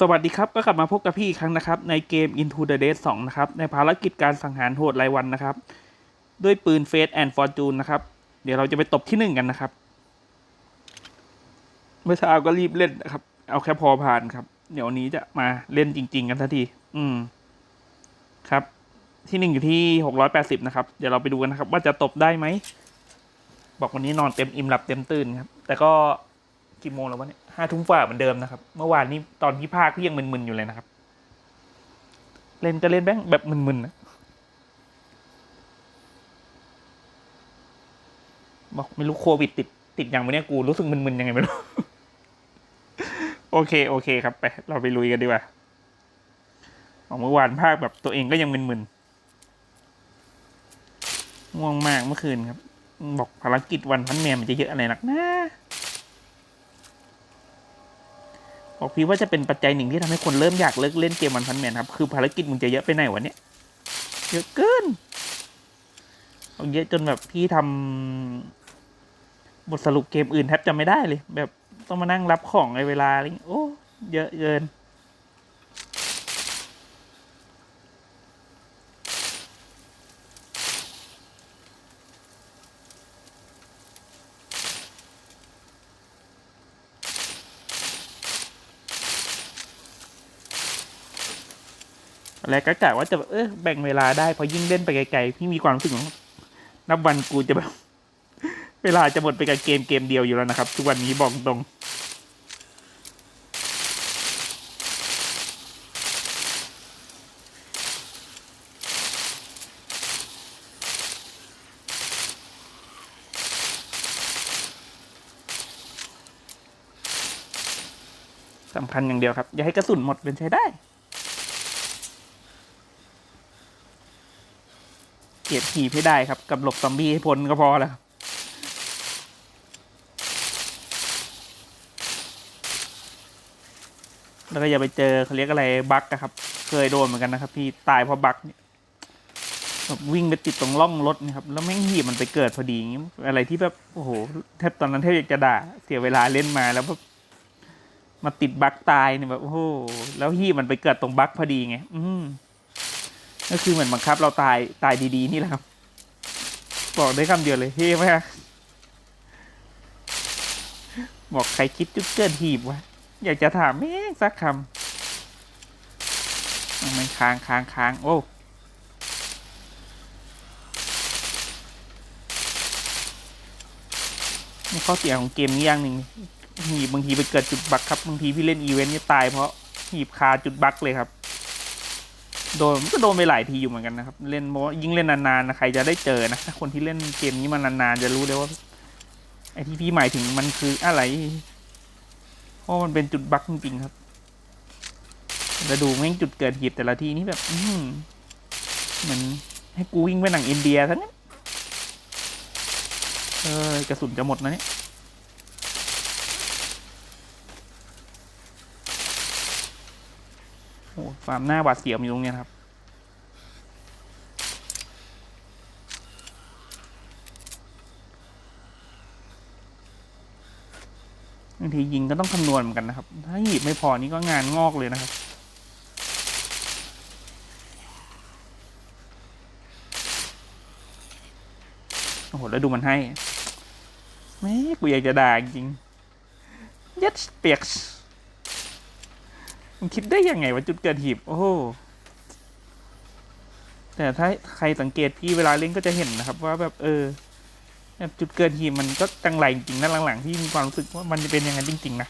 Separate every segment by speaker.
Speaker 1: สวัสดีครับก็กลับมาพบกับพี่อีกครั้งนะครับ ในเกม Into the Dead 2 นะครับ ในภารกิจการสังหารโหดรายวันนะครับ ด้วยปืน Fate and Fortune นะครับ เดี๋ยวเราจะไปตบที่หนึ่งกันนะครับ เมื่อเช้าก็รีบเล่นนะครับ เอาแค่พอผ่านครับ เดี๋ยววันนี้จะมาเล่นจริง ๆ กันทันที อืม ครับ ที่หนึ่งอยู่ที่หกร้อยแปดสิบนะครับ เดี๋ยวเราไปดูกันนะครับ ว่าจะตบได้ไหม บอกวันนี้นอนเต็มอิ่มหลับเต็มตื่นครับ แต่ก็กี่โมงแล้ววะเนี่ย ห้าทุ่มฝ่าเหมือนเดิมนะครับ เมื่อวานนี้ตอนที่ภาคพี่ยังมึนๆอยู่เลยนะครับ เล่นก็เล่นแบงแบบมึนๆนะบอกไม่รู้โควิดติดติดอย่างวะเนี่ยกูรู้สึกมึนๆยังไงไม่รู้ โอเคโอเคครับไปเราไปลุยกันดีกว่าบอกเมื่อวานภาคแบบตัวเองก็ยังมึนๆง่วงมากเมื่อคืนครับ บอกภารกิจวันพันแมนมันจะเยอะอะไรหนักนะ บอกพี่ว่าจะเป็นปัจจัยหนึ่งที่ทำให้คนเริ่มอยากเลิกเล่นเกมวันพันแมนครับ คือภารกิจมึงจะเยอะไปไหนวะเนี่ยเยอะเกินเอาเยอะจนแบบพี่ทำบทสรุปเกมอื่นแทบจะไม่ได้เลย แบบต้องมานั่งรับของในเวลาอะไรโอ้ เยอะเกิน อะก็กะว่าจะแบบเออแบ่งเวลาได้พอยิ่งเล่นไปไกลๆพี่มีความรู้สึกว่านับวันกูจะแบบ เวลาจะหมดไปกับเกมเกมเดียวอยู่แล้วนะครับ ทุกวันนี้บอกตรงสำคัญอย่างเดียวครับ อย่าให้กระสุนหมดเป็นใช้ได้ เก็บหีบให้ได้ครับ กับหลบซอมบี้ให้พ้นก็พอแล้วแล้วก็อย่าไปเจอเขาเรียกอะไรบั๊กอะครับ เคยโดนเหมือนกันนะครับ พี่ตายเพราะบั๊กเนี่ยแบบวิ่งไปติดตรงร่องรถนะครับ แล้วแม่งหีบมันไปเกิดพอดีอย่างงี้อะไรที่แบบโอ้โหแทบตอนนั้นแทบอยากจะด่าเสียเวลาเล่นมาแล้วแบบมาติดบั๊กตายเนี่ยแบบโอ้โหแล้วหีบมันไปเกิดตรงบั๊กพอดีไง อืม ก็คือเหมือนบังคับเราตายตายดีๆนี่แหละครับ บอกได้คำเดียวเลยเฮ้มากบอกใครคิดจุดเกินหีบวะอยากจะถามแม่งสักคำมันค้างค้างค้างโอ้นี่ข้อเสียของเกมนี้อย่างหนึ่งหีบบางทีไปเกิดจุดบักครับ บางทีพี่เล่นอีเวนต์นี่ตายเพราะหีบคาจุดบักเลยครับ โดนก็โดนไปหลายทีอยู่เหมือนกันนะครับ เล่นเพราะยิ่งเล่นนานๆนะใครจะได้เจอนะถ้าคนที่เล่นเกมนี้มานานๆจะรู้เลยว่าไอ้ที่พี่หมายถึงมันคืออะไรเพราะมันเป็นจุดบั๊กจริงๆครับจะดูแม่งจุดเกิดเหีบแต่ละทีนี่แบบ อืเหมือนให้กูวิ่งไปหนังอินเดียทั้งนั้นเออกระสุนจะหมดนะเนี่ย โอ้ฟามหน้าหวาดเสียวอยู่ตรงนี้ครับ บางทียิงก็ต้องคำนวณเหมือนกันนะครับ ถ้าหยิบไม่พอนี่ก็งานงอกเลยนะครับโอ้โหแล้วดูมันให้แม่กูอยากจะด่าจริงยัดเปียก มันคิดได้ยังไงว่าจุดเกิดหีบ โอ้โหแต่ถ้าใครสังเกตพี่เวลาเล่นก็จะเห็นนะครับ ว่าแบบเออแบบจุดเกิดหีบมันก็จังไรจริงๆนะหลังๆที่มีความรู้สึกว่ามันจะเป็นอย่างนั้นจริงๆนะ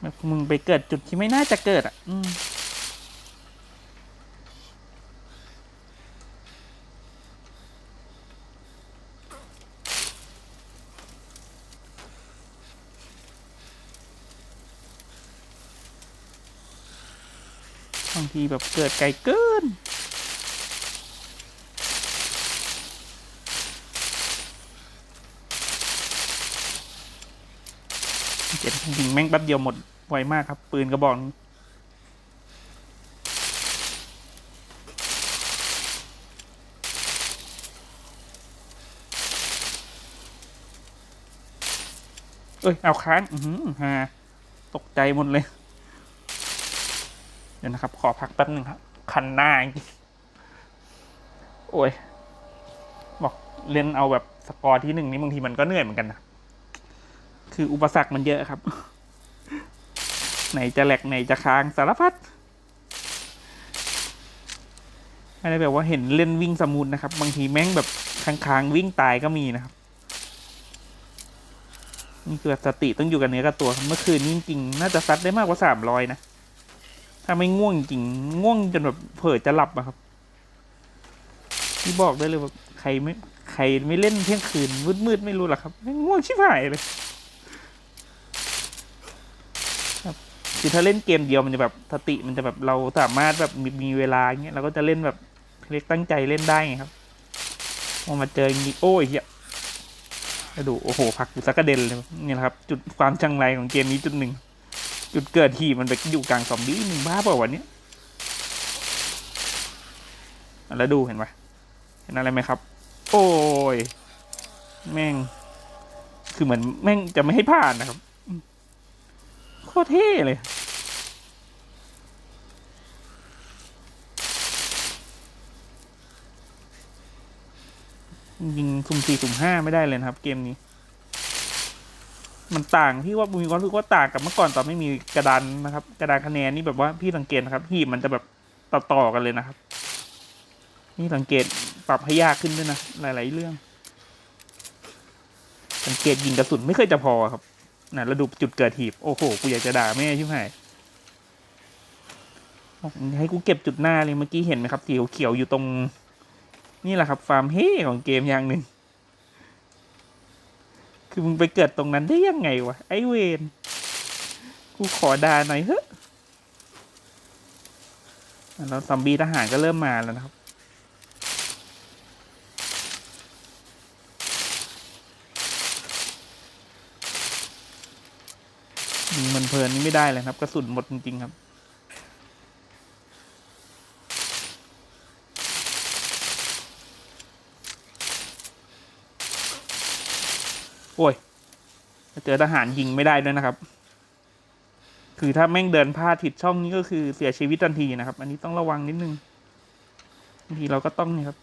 Speaker 1: แบบมึงไปเกิดจุดที่ไม่น่าจะเกิดอะ อืมางทีแบบเกิดไกลเกิน เจ็ดยิงแม่งแป๊บเดียวหมดไวมากครับ ปืนกระบอกนี้เอ้ย เอาค้าง อือหือฮาตกใจหมดเลย เดี๋ยวนะครับ ขอพักแป๊บหนึ่งครับ คันหน้าจริงโอ้ย บอกเล่นเอาแบบสกอร์ที่หนึ่งนี่บางทีมันก็เหนื่อยเหมือนกันนะ คืออุปสรรคมันเยอะครับ ไหนจะแหลกไหนจะค้างสารพัดไม่ได้แบบว่าเห็นเล่นวิ่งสมูทนะครับ บางทีแม่งแบบค้างๆวิ่งตายก็มีนะครับนี่คือแบบสติต้องอยู่กับเนื้อกับตัว เมื่อคืนนี้จริงๆน่าจะซัดได้มากกว่าสามร้อยนะ ถ้าไม่ง่วงจริงง่วงจนแบบเผลอจะหลับอะครับที่บอกได้เลยว่าใครไม่ใครไม่เล่นเที่ยงคืนมืดๆไม่รู้หรอกครับง่วงชิบหายเลยครับคือถ้าเล่นเกมเดียวมันจะแบบสติมันจะแบบเราสามารถแบบมีมีเวลาอย่างเงี้ยเราก็จะเล่นแบบเล็กตั้งใจเล่นได้ไงครับพอมาเจออย่างงี้โอ้ยเหี้ยดูโอ้โหพักกูสักกระเด็นเลยนี่แหละครับ จุดความจังไรของเกมนี้จุดหนึ่ง จุดเกิดที่มันไปอยู่กลางซอมบี้มึงบ้าเปล่าวะเนี้แล้วดูเห็นปะเห็นอะไรไหมครับ โอ้ย แม่ง คือเหมือนแม่งจะไม่ให้ผ่านนะครับ โคตรเท่เลยยิงสุ่มสี่สุ่มห้าไม่ได้เลยนะครับ เกมนี้ มันต่างพี่ว่ามีความรู้สึกว่าต่างกับเมื่อก่อนตอนไม่มีกระดานนะครับ กระดานคะแนนนี่แบบว่าพี่สังเกตนะครับหีบมันจะแบบต่อต่อๆกันเลยนะครับ นี่สังเกตปรับให้ยากขึ้นด้วยนะหลาย ๆ เรื่อง สังเกตยิงกระสุนไม่เคยจะพอครับนะแล้วดูจุดเกิดหีบโอ้โหกูอยากจะด่าแม่ชิบหายให้กูเก็บจุดหน้าเลยเมื่อกี้เห็นไหมครับสีเขียวอยู่ตรง นี่แหละครับฟาร์มเฮของเกมอย่างหนึ่ง คือมึงไปเกิดตรงนั้นได้ยังไงวะ ไอเวนกูขอด่าหน่อยเฮ้แล้วซอมบี้ทหารก็เริ่มมาแล้วนะครับ มันเพลินนี่ไม่ได้เลยครับ กระสุนหมดจริงๆครับ โอ้ยเจอทหารยิงไม่ได้ด้วยนะครับ คือถ้าแม่งเดินพลาดผิดช่องนี้ก็คือเสียชีวิตทันทีนะครับ อันนี้ต้องระวังนิดนึงบางทีเราก็ต้องนี่ครับ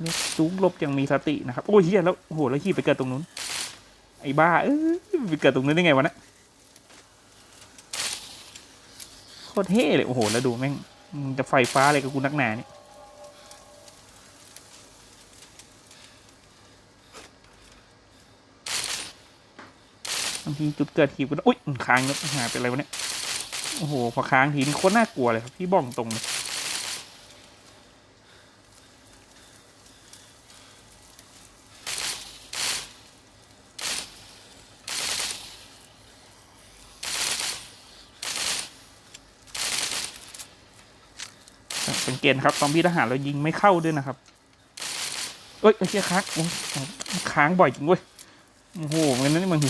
Speaker 1: เนี่ยจูงลบยังมีสตินะครับ โอ้ยเฮียแล้วโหแล้วขี่ไปเกิดตรงนู้น ไอ้บ้า เอ้ยไปเกิดตรงนู้นได้ไงวะนะโคตรเท่เลยโอ้โหแล้วดูแม่งมึงจะไฟฟ้าอะไรกับกูนักหนาเนี่ย บาง ทีจุดเกิดหีบก็อุ้ยค้างแล้วหายไปอะไรวะเนี่ยโอ้โหพอค้างทีนี่โคตรน่ากลัวเลยครับพี่บ้อกตรงเลยสังเกตนะครับซอมบี้ทหารเรายิงไม่เข้าด้วยนะครับ เอ้ยเอ้เชี่ยค้างโอ้ค้างบ่อยจริงเว้ย โอ้โหมันนั่นนี่มัน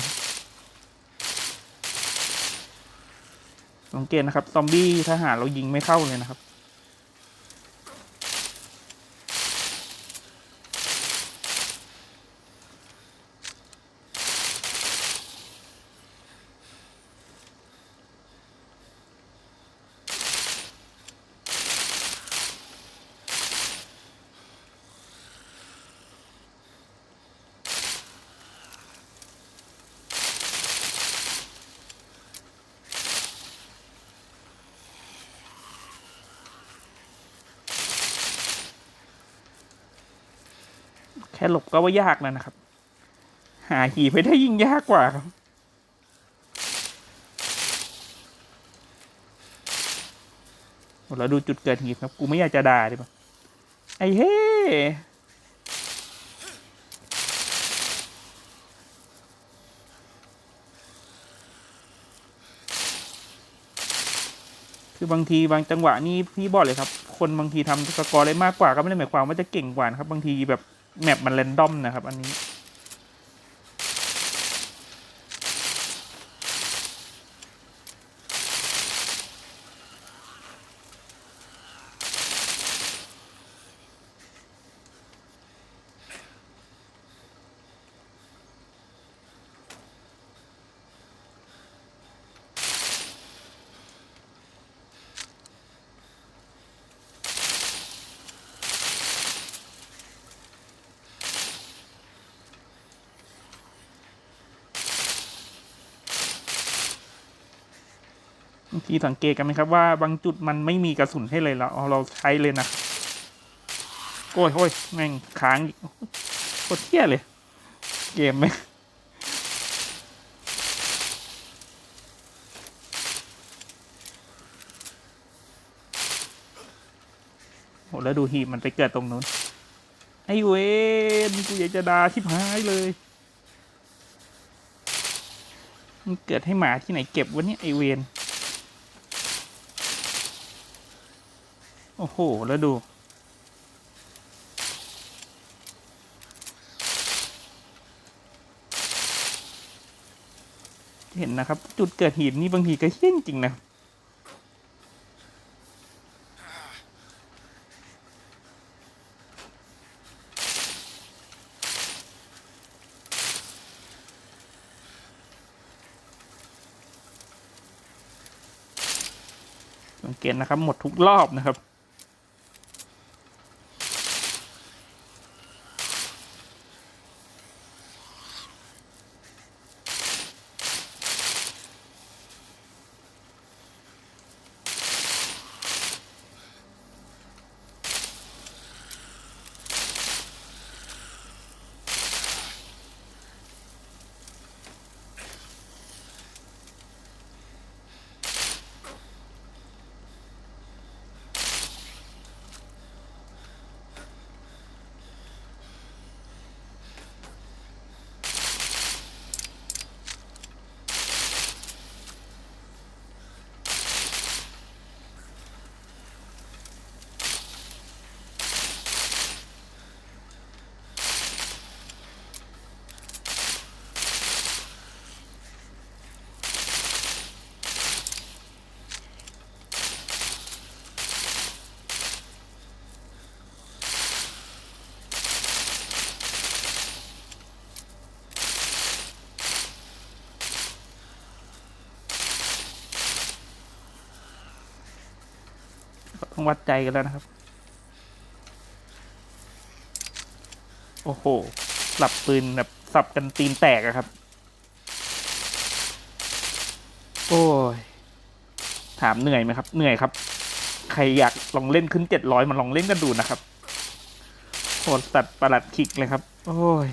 Speaker 1: สังเกตนะครับซอมบี้ทหารเรายิงไม่เข้าเลยนะครับ ค่หลบก็ว่ายากแล้วนะครับ หาหีไปได้ยิ่งยากกว่าครับโอ้แล้วดูจุดเกิดหีบครับ กูไม่อยากจะด่าเลยปไอ้เฮ้คือบางทีบางจังหวะนี่พี่บอกเลยครับ คนบางทีทำสกอร์ได้มากกว่าก็ไม่ได้หมายความว่าจะเก่งกว่านะครับ บางทีแบบ แมปมันเรนดอมนะครับ อันนี้ บางทีสังเกตกันไหมครับว่าบางจุดมันไม่มีกระสุนให้เลยเราเอาเราใช้เลยนะโอ้ยโอ้ยแม่งค้างอีกโคตรเที่ยเลย เกมไหมงโหแล้วดูหีบมันไปเกิดตรงนู้น ไอ้เวนกูอยากจะด่าชิบหายเลยมันเกิดให้หมาที่ไหนเก็บวะเนี่ยไอเวน โอ้โห แล้วดู เห็นนะครับ จุดเกิดหีบนี่บางทีก็เฮี้ยนจริงนะสังเกตนะครับ หมดทุกรอบนะครับ ต้องวัดใจกันแล้วนะครับ โอ้โหหลับปืนแบบสับกันตีนแตกอะครับ โอ้ย ถามเหนื่อยไหมครับ เหนื่อยครับ ใครอยากลองเล่นขึ้นเจ็ดร้อยมาลองเล่นกันดูนะครับโหดสัตว์ประหลัดคิกเลยครับ โอ้ย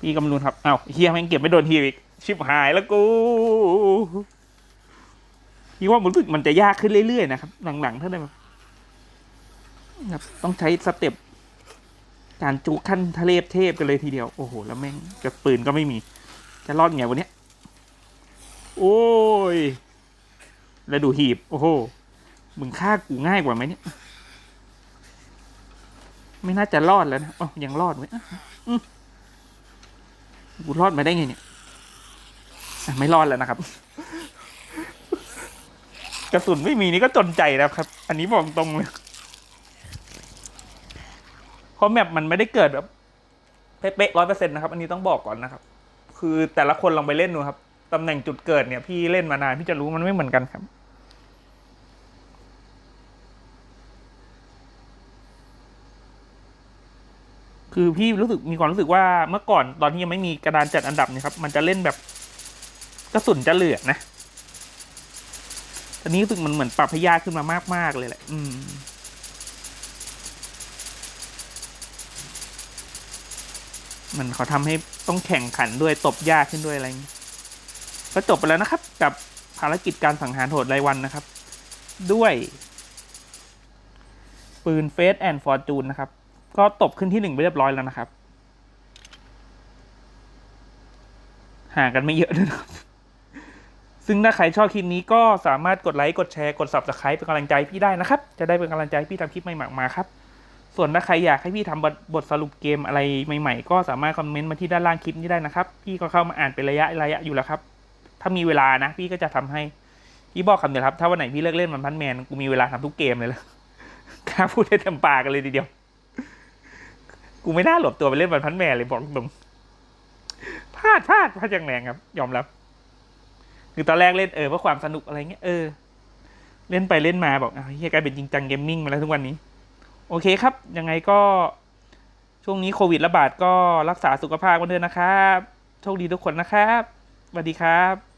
Speaker 1: พี่กำลุนครับ เอ้าเฮียแม่งเก็บไม่โดนทีอีก ชิบหายแล้วกู พี่ว่ามันรู้สึกมันจะยากขึ้นเรื่อยๆนะครับ หลังๆถ้าได้แบบแบบต้องใช้สเต็ปการจูขั้นทะเลเทพกันเลยทีเดียว โอ้โห แล้วแม่งกระปืนก็ไม่มี จะรอดไงวันเนี้ย โอ้ย แล้วดูหีบ โอ้โห มึงฆ่ากูง่ายกว่าไหมเนี่ย ไม่น่าจะรอดแล้วนะอ๋อยังรอดไหมกูรอดมาได้ไงเนี่ย ไม่รอดแล้วนะครับ กระสุนไม่มีนี่ก็จนใจนะครับ อันนี้บอกตรงเลยเพราะแมปมันไม่ได้เกิดแบบเป๊ะร้อยเปอร์เซ็นต์นะครับ อันนี้ต้องบอกก่อนนะครับ คือแต่ละคนลองไปเล่นดูครับตำแหน่งจุดเกิดเนี่ย พี่เล่นมานานพี่จะรู้มันไม่เหมือนกันครับคือพี่รู้สึกมีความรู้สึกว่าเมื่อก่อนตอนที่ยังไม่มีกระดานจัดอันดับเนี่ยครับ มันจะเล่นแบบกระสุนจะเหลือนะ อนนี้รู้สึกมันเหมือนปรับให้ยาขึ้นมามาก ๆ เลยแหละ อืมมันเขาทำให้ต้องแข่งขันด้วยตบยากขึ้นด้วยอะไรอย่างนี้ก็จบไปแล้วนะครับ กับภารกิจการสังหารโหดรายวันนะครับ ด้วย ปืนเฟสแอนด์ฟอร์จูนนะครับ ก็ตบขึ้นที่หนึ่งไปเรียบร้อยแล้วนะครับ ห่างกันไม่เยอะด้วยนะครับ ซึ่งถ้าใครชอบคลิปนี้ก็สามารถกดไลค์กดแชร์กด subscribe เป็นกำลังใจพี่ได้นะครับ จะได้เป็นกำลังใจให้พี่ทำคลิปใหม่ๆมาครับ ส่วนถ้าใครอยากให้พี่ทำบทบทสรุปเกมอะไรใหม่ๆ ก็สามารถคอมเมนต์มาที่ด้านล่างคลิปนี้ได้นะครับ พี่ก็เข้ามาอ่านเป็นระยะระยะอยู่แล้วครับ ถ้ามีเวลานะ พี่ก็จะทำให้พี่บอกคำเดียวครับถ้าวันไหนพี่เลิกเล่นมันพันแมนกูมีเวลาทำทุกเกมเลยละกล้าพูดได้เต็มปากกันเลยทีเดียว กูไม่น่าหลบตัวไปเล่นมันพันแมนเลยบอกตรงพลาดพลาดพลาดอย่างแรงครับ ยอมรับ คือตอนแรกเล่นเออเพื่อความสนุกอะไรเงี้ยเออ เล่นไปเล่นมาบอกเฮียกลายเป็นจริงจังเกมมิ่งมาแล้วทุกวันนี้ โอเคครับ ยังไงก็ช่วงนี้โควิดระบาดก็รักษาสุขภาพกันด้วยนะครับ โชคดีทุกคนนะครับสวัสดีครับ